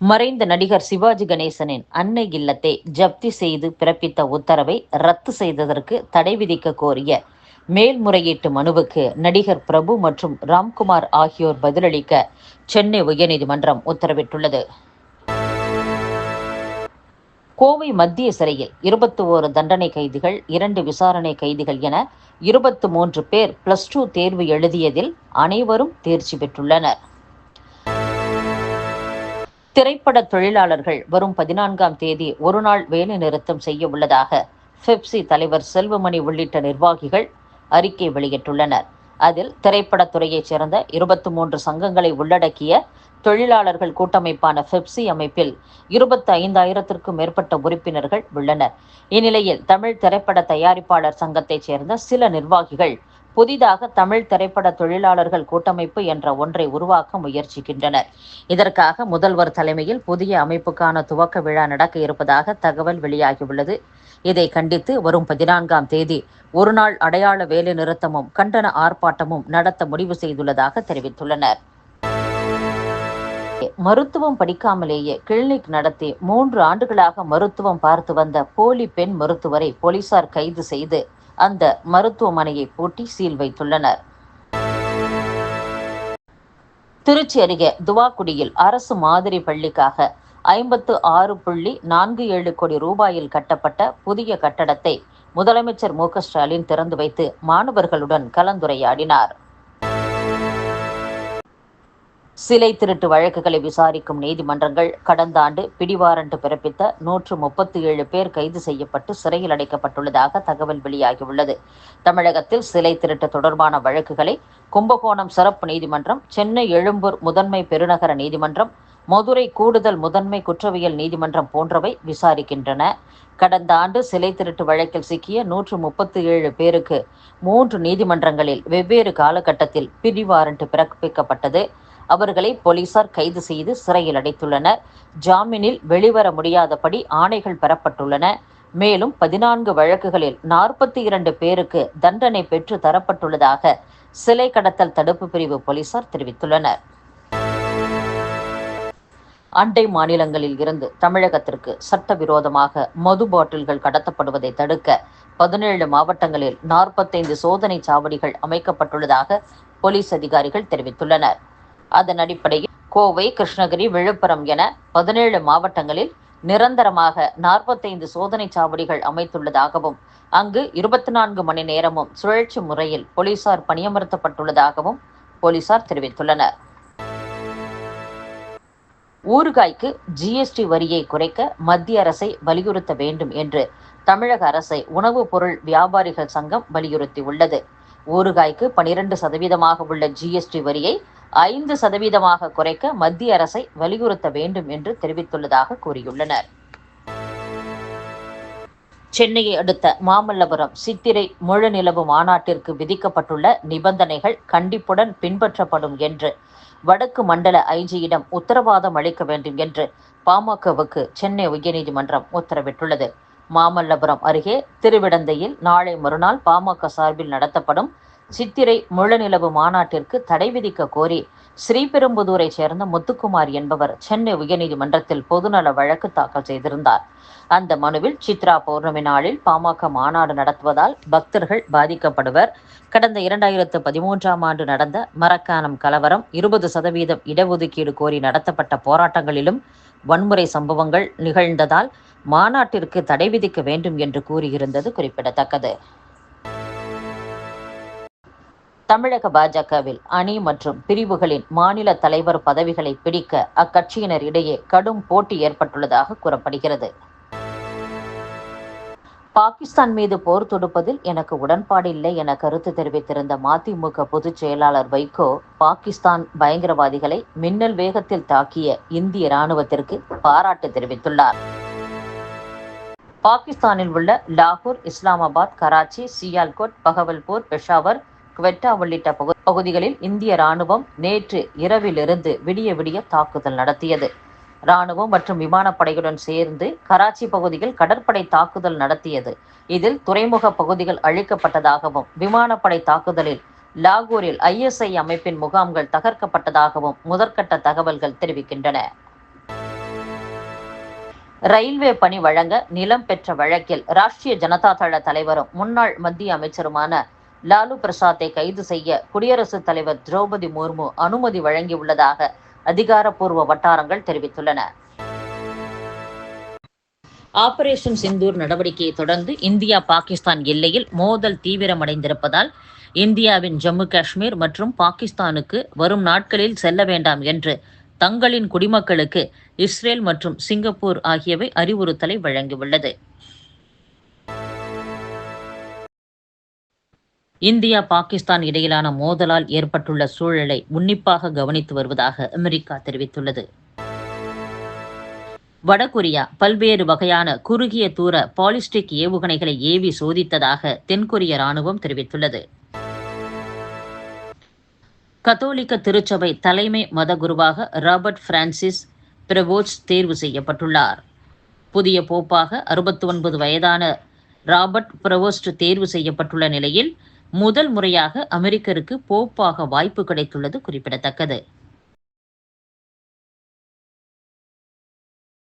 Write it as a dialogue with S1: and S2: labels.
S1: மறைந்த நடிகர் சிவாஜி கணேசனின் அன்னை இல்லத்தை ஜப்தி செய்து பிறப்பித்த உத்தரவை ரத்து செய்ததற்கு தடை விதிக்க கோரிய மேல்முறையீட்டு மனுவுக்கு நடிகர் பிரபு மற்றும் ராம்குமார் ஆகியோர் பதிலளிக்க சென்னை உயர்நீதிமன்றம் உத்தரவிட்டுள்ளது. கோவை மத்திய சிறையில் இருபத்தி ஓரு தண்டனை கைதிகள் இரண்டு விசாரணை கைதிகள் என இருபத்து மூன்று பேர் பிளஸ் டூ தேர்வு எழுதியதில் அனைவரும் தேர்ச்சி பெற்றுள்ளனர். திரைப்பட தொழிலாளர்கள் வரும் பதினான்காம் தேதி ஒருநாள் வேலை நிறுத்தம் செய்ய உள்ளதாக பிப்சி தலைவர் செல்வமணி உள்ளிட்ட நிர்வாகிகள் அறிக்கை வெளியிட்டுள்ளனர். அதில் திரைப்படத்துறையைச் சேர்ந்த இருபத்தி மூன்று சங்கங்களை உள்ளடக்கிய தொழிலாளர்கள் கூட்டமைப்பான பெப்சி அமைப்பில் இருபத்தி ஐந்தாயிரத்திற்கும் மேற்பட்ட உறுப்பினர்கள் உள்ளனர். இந்நிலையில் தமிழ் திரைப்பட தயாரிப்பாளர் சங்கத்தைச் சேர்ந்த சில நிர்வாகிகள் புதிதாக தமிழ் திரைப்பட தொழிலாளர்கள் கூட்டமைப்பு என்ற ஒன்றை உருவாக்க முயற்சிக்கின்றனர். இதற்காக முதல்வர் தலைமையில் புதிய அமைப்புக்கான துவக்க விழா நடக்க இருப்பதாக தகவல் வெளியாகியுள்ளது. இதை கண்டித்து வரும் பதினான்காம் தேதி ஒருநாள் அடையாள வேலை நிறுத்தமும் கண்டன ஆர்ப்பாட்டமும் நடத்த முடிவு செய்துள்ளதாக தெரிவித்துள்ளனர். மருத்துவம் படிக்காமலேயே கிளினிக் நடத்தி மூன்று ஆண்டுகளாக மருத்துவம் பார்த்து வந்த போலி பெண் மருத்துவரை போலீசார் கைது செய்து அந்த மருத்துவமனையை பூட்டி சீல் வைத்துள்ளனர். திருச்சி அருகே துவாக்குடியில் அரசு மாதிரி பள்ளிக்காக ஐம்பத்து ஆறு புள்ளி நான்கு ஏழு கோடி ரூபாயில் கட்டப்பட்ட புதிய கட்டடத்தை முதலமைச்சர் மு ஸ்டாலின் திறந்து வைத்து மாணவர்களுடன் கலந்துரையாடினார். சிலை திருட்டு வழக்குகளை விசாரிக்கும் நீதிமன்றங்கள் கடந்த ஆண்டு பிடிவாரண்ட் பிறப்பித்த நூற்று முப்பத்தி ஏழு பேர் கைது செய்யப்பட்டு சிறையில் அடைக்கப்பட்டுள்ளதாக தகவல் வெளியாகியுள்ளது. தமிழகத்தில் சிலை திருட்டு தொடர்பான வழக்குகளை கும்பகோணம் சிறப்பு நீதிமன்றம் சென்னை எழும்பூர் முதன்மை பெருநகர நீதிமன்றம் மதுரை கூடுதல் முதன்மை குற்றவியல் நீதிமன்றம் போன்றவை விசாரிக்கின்றன. கடந்த ஆண்டு சிலை திருட்டு வழக்கில் சிக்கிய நூற்று முப்பத்தி ஏழு பேருக்கு மூன்று நீதிமன்றங்களில் வெவ்வேறு காலகட்டத்தில் பிடிவாரண்ட் பிறப்பிக்கப்பட்டது. அவர்களை போலீசார் கைது செய்து சிறையில் அடைத்துள்ளனர். ஜாமீனில் வெளிவர முடியாதபடி ஆணைகள் பெறப்பட்டுள்ளன. மேலும் பதினான்கு வழக்குகளில் நாற்பத்தி இரண்டு பேருக்கு தண்டனை பெற்று தரப்பட்டுள்ளதாக சிலை கடத்தல் தடுப்பு பிரிவு போலீசார் தெரிவித்துள்ளனர். அண்டை மாநிலங்களில் இருந்து தமிழகத்திற்கு சட்டவிரோதமாக மது பாட்டில்கள் கடத்தப்படுவதை தடுக்க பதினேழு மாவட்டங்களில் நாற்பத்தைந்து சோதனை சாவடிகள் அமைக்கப்பட்டுள்ளதாக போலீஸ் அதிகாரிகள் தெரிவித்துள்ளனர். அதன் அடிப்படையில் கோவை கிருஷ்ணகிரி விழுப்புரம் என பதினேழு மாவட்டங்களில் நிரந்தரமாக நாற்பத்தைந்து சோதனை சாவடிகள் அமைத்துள்ளதாகவும் அங்கு இருபத்தி நான்கு மணி நேரமும் சுழற்சி முறையில் போலீசார் பணியமர்த்தப்பட்டுள்ளதாகவும் போலீசார் தெரிவித்துள்ளனர். ஊறுகாய்க்கு ஜிஎஸ்டி வரியை குறைக்க மத்திய அரசை வலியுறுத்த வேண்டும் என்று தமிழக அரசை உணவுப் பொருள் வியாபாரிகள் சங்கம் வலியுறுத்தியுள்ளது. ஊறுகாய்க்கு பனிரெண்டு சதவீதமாக உள்ள ஜிஎஸ்டி வரியை ஐந்து சதவீதமாக குறைக்க மத்திய அரசை வலியுறுத்த வேண்டும் என்று தெரிவித்துள்ளதாக கூறியுள்ளனர். சென்னையை அடுத்த மாமல்லபுரம் சித்திரை முழு நிலவு மாநாட்டிற்கு விதிக்கப்பட்டுள்ள நிபந்தனைகள் கண்டிப்புடன் பின்பற்றப்படும் என்று வடக்கு மண்டல ஐஜியிடம் உத்தரவாதம் அளிக்க வேண்டும் என்று பாமகவுக்கு சென்னை உயர்நீதிமன்றம் உத்தரவிட்டுள்ளது. மாமல்லபுரம் அருகே திருவிடந்தையில் நாளை மறுநாள் பாமக சார்பில் நடத்தப்படும் சித்திரை முழநிலவு மாநாட்டிற்கு தடை விதிக்க கோரி ஸ்ரீபெரும்புதூரை சேர்ந்த முத்துக்குமார் என்பவர் சென்னை உயர்நீதிமன்றத்தில் பொதுநல வழக்கு தாக்கல் செய்திருந்தார். அந்த மனுவில் சித்ரா பௌர்ணமி நாளில் பாமக மாநாடு நடத்துவதால் பக்தர்கள் பாதிக்கப்படுவர். கடந்த இரண்டாயிரத்து பதிமூன்றாம் ஆண்டு நடந்த மரக்கானம் கலவரம் இருபது சதவீதம் இடஒதுக்கீடு கோரி நடத்தப்பட்ட போராட்டங்களிலும் வன்முறை சம்பவங்கள் நிகழ்ந்ததால் மாநாட்டிற்கு தடை விதிக்க வேண்டும் என்று கூறியிருந்தது குறிப்பிடத்தக்கது. தமிழக பாஜகவில் அணி மற்றும் பிரிவுகளின் மாநில தலைவர் பதவிகளை பிடிக்க அக்கட்சியினர் இடையே கடும் போட்டி ஏற்பட்டுள்ளதாக கூறப்படுகிறது. பாகிஸ்தான் மீது போர் தொடுப்பதில் எனக்கு உடன்பாடில்லை என கருத்து தெரிவித்திருந்த மதிமுக பொதுச் செயலாளர் வைகோ பாகிஸ்தான் பயங்கரவாதிகளை மின்னல் வேகத்தில் தாக்கிய இந்திய ராணுவத்திற்கு பாராட்டு தெரிவித்துள்ளார். பாகிஸ்தானில் உள்ள லாகூர் இஸ்லாமாபாத் கராச்சி சியால்கோட் பகவல்பூர் பெஷாவர் குவெட்டா உள்ளிட்ட பகுதிகளில் இந்திய ராணுவம் நேற்று இரவிலிருந்து விடிய விடிய தாக்குதல் நடத்தியது. ராணுவம் மற்றும் விமானப்படையுடன் சேர்ந்து கராச்சி பகுதியில் கடற்படை தாக்குதல் நடத்தியது. இதில் துறைமுக பகுதிகள் அழிக்கப்பட்டதாகவும் விமானப்படை தாக்குதலில் லாகூரில் ஐஎஸ்ஐ அமைப்பின் முகாம்கள் தகர்க்கப்பட்டதாகவும் முதற்கட்ட தகவல்கள் தெரிவிக்கின்றன. ரயில்வே பணி வழங்க நிலம் பெற்ற வழக்கில் ராஷ்டிரிய ஜனதா தள தலைவரும் முன்னாள் மத்திய அமைச்சருமான லாலு பிரசாத்தை கைது செய்ய குடியரசுத் தலைவர் திரௌபதி முர்மு அனுமதி வழங்கியுள்ளதாக அதிகாரப்பூர்வ வட்டாரங்கள் தெரிவித்துள்ளன. ஆபரேஷன் சிந்தூர் நடவடிக்கையை தொடர்ந்து இந்தியா பாகிஸ்தான் எல்லையில் மோதல் தீவிரமடைந்திருப்பதால் இந்தியாவின் ஜம்மு காஷ்மீர் மற்றும் பாகிஸ்தானுக்கு வரும் நாட்களில் செல்ல வேண்டாம் என்று தங்களின் குடிமக்களுக்கு இஸ்ரேல் மற்றும் சிங்கப்பூர் ஆகியவை அறிவுறுத்தலை வழங்கியுள்ளது. இந்தியா பாகிஸ்தான் இடையிலான மோதலால் ஏற்பட்டுள்ள சூழலை உன்னிப்பாக கவனித்து வருவதாக அமெரிக்கா தெரிவித்துள்ளது. வடகொரியா பல்வேறு வகையான குறுகிய தூர பாலிஸ்டிக் ஏவுகணைகளை ஏவி சோதித்ததாக தென்கொரிய ராணுவம் தெரிவித்துள்ளது. கத்தோலிக்க திருச்சபை தலைமை மத குருவாக ராபர்ட் பிரான்சிஸ் பிரவோட்ஸ் தேர்வு செய்யப்பட்டுள்ளார். புதிய போப்பாக அறுபத்தி ஒன்பது வயதான ராபர்ட் பிரவோஸ்ட் தேர்வு செய்யப்பட்டுள்ள நிலையில் முதல் முறையாக அமெரிக்கருக்கு போப்பாக வாய்ப்பு கிடைத்துள்ளது குறிப்பிடத்தக்கது.